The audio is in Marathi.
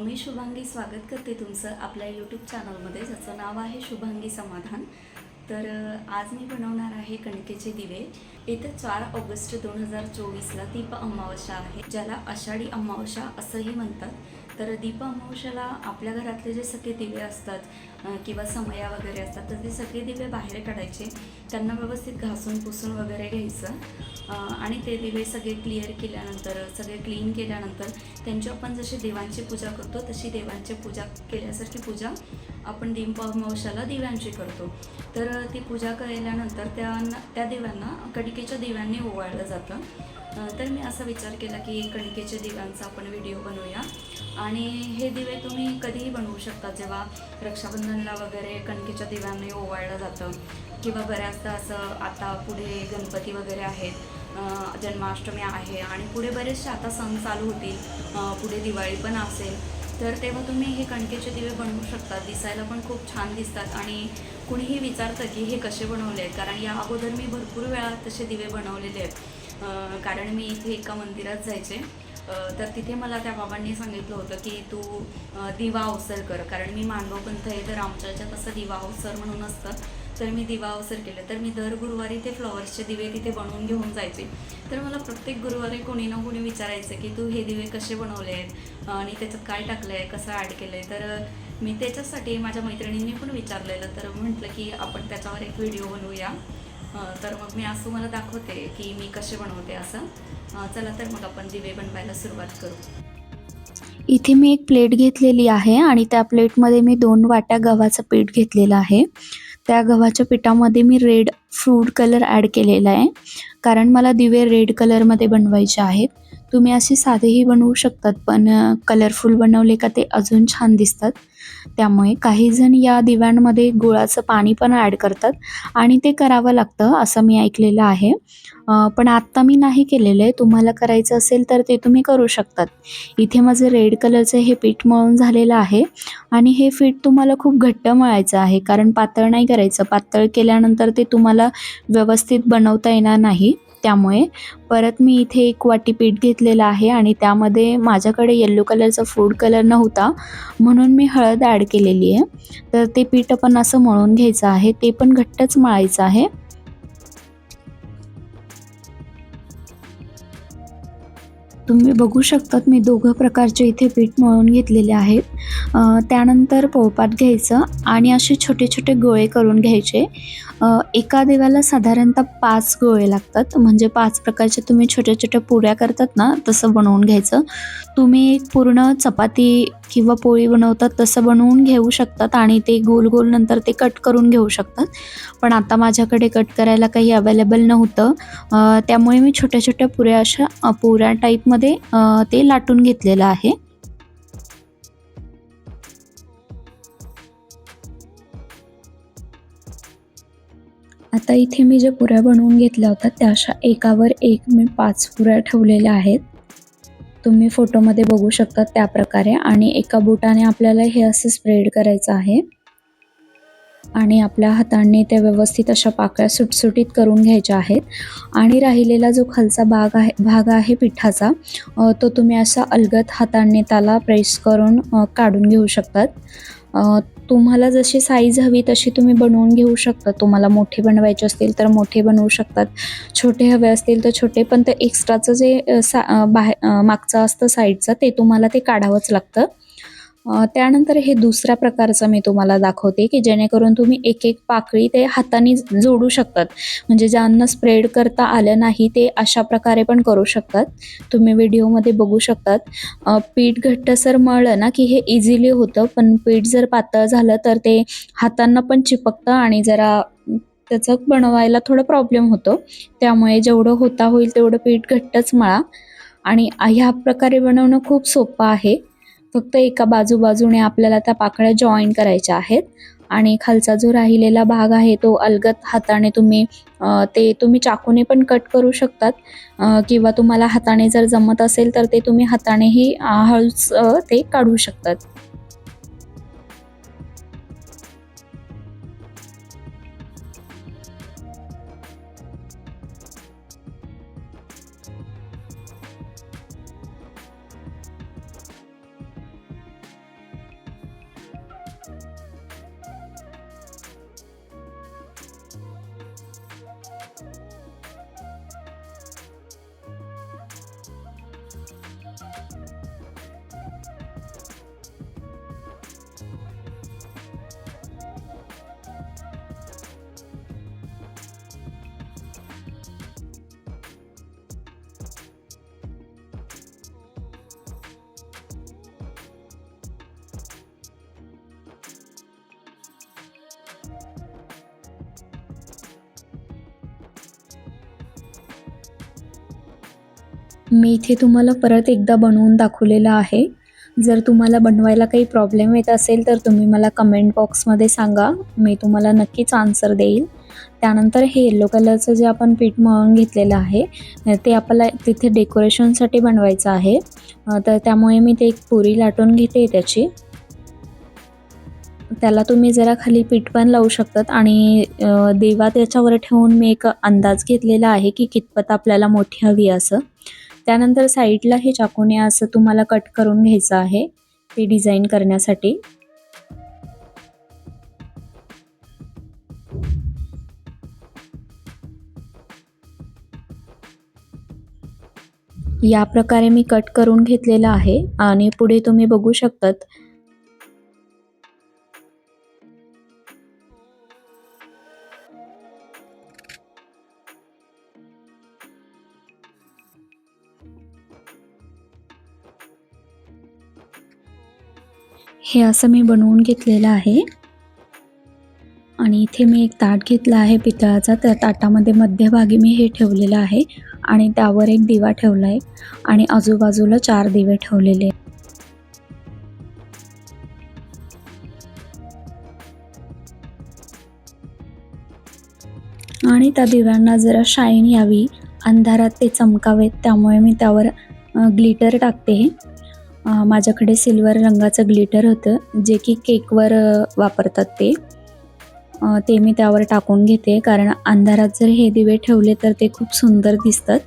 मी शुभांगी स्वागत करते तुमचं आपल्या यूट्यूब चॅनलमध्ये ज्याचं नाव आहे शुभांगी समाधान. तर आज मी बनवणार आहे कणकेचे दिवे. येत्या चार ऑगस्ट दोन हजार चोवीसला दीप अमावस्या आहे ज्याला आषाढी अमावस्या असंही म्हणतात. तर दीप आपल्या घरातले जे सगळे दिवे असतात किंवा समया वगैरे असतात तर ते सगळे दिवे बाहेर काढायचे. त्यांना व्यवस्थित घासून पुसून वगैरे घ्यायचं. आणि ते दिवे सगळे क्लिअर केल्यानंतर सगळे क्लीन केल्यानंतर त्यांची आपण जशी देवांची पूजा करतो तशी देवांची पूजा केल्यासारखी पूजा आपण दीप अमावस्याला दिव्यांची करतो. तर ती पूजा केल्यानंतर त्या त्या दिव्यांना कणकेच्या दिव्यांनी ओवाळलं जातं. तर मी असा विचार केला की कणकेच्या दिव्यांचा आपण व्हिडिओ बनवूया. आणि हे दिवे तुम्ही कधीही बनवू शकता जेव्हा रक्षाबंधनला वगैरे कणकेच्या दिव्यांनी ओवाळलं जातं किंवा बऱ्याचदा असं आता पुढे गणपती वगैरे आहेत जन्माष्टमी आहे आणि पुढे बरेचसे आता सण चालू होतील पुढे दिवाळी पण असेल तर तेव्हा तुम्ही हे कणकेचे दिवे बनवू शकता. दिसायला पण खूप छान दिसतात आणि कुणीही विचारतं की हे कसे बनवले आहेत? कारण या अगोदर मी भरपूर वेळा तसे दिवे बनवलेले आहेत. कारण मी इथे एका मंदिरात जायचे. तर तिथे मला त्या बाबांनी सांगितलं होतं की तू दिवा अवसर कर. कारण मी मानव पंथ आहे तर आमच्या ह्याच्यात असं दिवा अवसर म्हणून असतं तर मी दिवा अवसर केलं. तर मी दर गुरुवारी ते फ्लॉवर्सचे दिवे तिथे बनवून घेऊन जायचे. तर मला प्रत्येक गुरुवारी कोणी ना कोणी विचारायचं की तू हे दिवे कसे बनवले आहेत? आणि त्याच्यात काय टाकलं आहे कसं ॲड केलं आहे तर मी त्याच्यासाठी माझ्या मैत्रिणींनी पण विचारलेलं. तर म्हटलं की आपण त्याच्यावर एक व्हिडिओ बनवूया. तर मग मी आज तुम्हाला दाखवते की मी कसे बनवते असं. चला तर मग आपण दिवे बनवायला सुरुवात करू. इथे मी एक प्लेट घेतलेली आहे आणि त्या प्लेटमध्ये मी दोन वाट्या गव्हाचं पीठ घेतलेलं आहे. त्या गव्हाच्या पिठामध्ये मी रेड फ्रूट कलर ॲड केलेला आहे. कारण मला दिवे रेड कलरमध्ये बनवायचे आहेत. तुम्ही असे साधेही बनवू शकतात पण कलरफुल बनवले का ते अजून छान दिसतात. त्यामुळे काही जण या दिव्यांमध्ये गुळाचं पाणी पण ॲड करतात आणि ते करावं लागतं असं मी ऐकलेलं आहे. पण आत्ता मी नाही केलेलं आहे. तुम्हाला करायचं असेल तर ते तुम्ही करू शकतात. इथे माझं रेड कलरचं हे पीठ मळून झालेलं आहे आणि हे पीठ तुम्हाला खूप घट्ट मळायचं आहे कारण पातळ नाही करायचं. पातळ केल्यानंतर ते तुम्हाला व्यवस्थित बनवता येणार नाही. त्यामुळे परत मी इथे एक वाटी पीठ घेतलेलं आहे आणि त्यामध्ये माझ्याकडे येल्लो कलरचा फूड कलर नव्हता म्हणून मी हळद ॲड केलेली आहे. तर ते पीठ आपण असं मळून घ्यायचं आहे ते पण घट्टच मळायचं आहे. तुम्ही बघू शकतात मी दोघं प्रकारचे इथे पीठ मळून घेतलेले आहेत. त्यानंतर पोळपाट घ्यायचं आणि असे छोटे छोटे गोळे करून घ्यायचे. एका देवाला साधारणतः पाच गोळे लागतात. म्हणजे पाच प्रकारच्या तुम्ही छोट्या छोट्या पुऱ्या करतात ना तसं बनवून घ्यायचं. तुम्ही एक पूर्ण चपाती किंवा पोळी बनवतात तसं बनवून घेऊ शकतात आणि ते गोल गोल नंतर ते कट करून घेऊ शकतात. पण आता माझ्याकडे कट करायला काही अवेलेबल नव्हतं. त्यामुळे मी छोट्या छोट्या पुऱ्या अशा पुऱ्या टाईपमध्ये ते लाटून घेतलेलं आहे. आता इथे मी ज्या पुऱ्या बनवून घेतल्या होत्या त्या अशा एकावर एक मी पाच पुऱ्या ठेवलेल्या आहेत. तुम्ही फोटोमध्ये बघू शकता त्या प्रकारे आणि एका बोटाने आपल्याला हे असं स्प्रेड करायचं आहे. आणि आपल्या हाताने त्या व्यवस्थित अशा पाकळ्या सुटसुटीत करून घ्यायच्या आहेत. आणि राहिलेला जो खालचा भाग आहे भाग आहे पिठाचा तो तुम्ही असा अलगद हाताने त्याला प्रेस करून काढून घेऊ शकतात. तुम्हाला जशी साईज हवी तशी तुम्ही बनवून घेऊ शकता. तुम्हाला मोठे बनवायचे असतील तर मोठे बनवू शकतात. छोटे हवे असतील तर छोटे. पण ते एक्स्ट्राचं जे सा बाहेर बाहे मागचं असतं साईडचं ते तुम्हाला ते काढावंच लागतं. त्यानंतर हे दुसऱ्या प्रकारचं मी तुम्हाला दाखवते की जेणेकरून तुम्ही एक एक पाकळी ते हाताने जोडू शकतात. म्हणजे ज्यांना स्प्रेड करता आलं नाही ते अशा प्रकारे पण करू शकतात. तुम्ही व्हिडिओमध्ये बघू शकतात. पीठ पीठ घट्टसर मळलं ना की हे इझिली होतं पण पीठ जर पातळ झालं तर ते हातांना पण चिपकतं आणि जरा त्याचं बनवायला थोडं प्रॉब्लेम होतो. त्यामुळे जेवढं होता होईल तेवढं पीठ घट्टच मळा. आणि ह्या प्रकारे बनवणं खूप सोपं आहे. फक्त एका बाजू बाजूने आपल्याला त्या पाकळ्या जॉईन करायच्या आहेत. आणि खालचा जो राहिलेला भाग आहे तो अलगत हाताने तुम्ही ते तुम्ही चाकूने पण कट करू शकतात. किंवा तुम्हाला हाताने जर जमत असेल तर ते तुम्ही हातानेही हळूच ते काढू शकतात. मी इथे तुम्हाला परत एकदा बनवून दाखवलेलं आहे. जर तुम्हाला बनवायला काही प्रॉब्लेम येत असेल तर तुम्ही मला कमेंट बॉक्समध्ये सांगा. मी तुम्हाला नक्कीच आन्सर देईल. त्यानंतर हे येलो कलरचं जे आपण पीठ मळून घेतलेलं आहे ते आपल्याला तिथे डेकोरेशनसाठी बनवायचं आहे. तर त्यामुळे मी ते एक पुरी लाटून घेते त्याची. त्याला तुम्ही जरा खाली पीठ पण लावू शकतात आणि देवा त्याच्यावर ठेवून मी एक अंदाज घेतलेला आहे की कितपत आपल्याला मोठी हवी असं. त्यानंतर साईडला हे चाकूने असं तुम्हाला कट करून घ्यायचं आहे ते डिझाईन करण्यासाठी. या प्रकारे मी कट करून घेतलेलं आहे आणि पुढे तुम्ही बघू शकतात हे असं मी बनवून घेतलेलं आहे. आणि इथे मी एक ताट घेतला आहे पितळाचा. त्या ताटामध्ये मध्यभागी मी हे ठेवलेलं आहे आणि त्यावर एक दिवा ठेवला आहे आणि आजूबाजूला चार दिवे ठेवलेले. आणि त्या दिव्यांना जरा शाईन यावी. अंधारात ते चमकावेत त्यामुळे मी त्यावर ग्लिटर टाकते. माझ्याकडे सिल्वर रंगाचं ग्लिटर होतं जे की केकवर वापरतात ते. ते मी त्यावर टाकून घेते कारण अंधारात जर हे दिवे ठेवले तर ते खूप सुंदर दिसतात.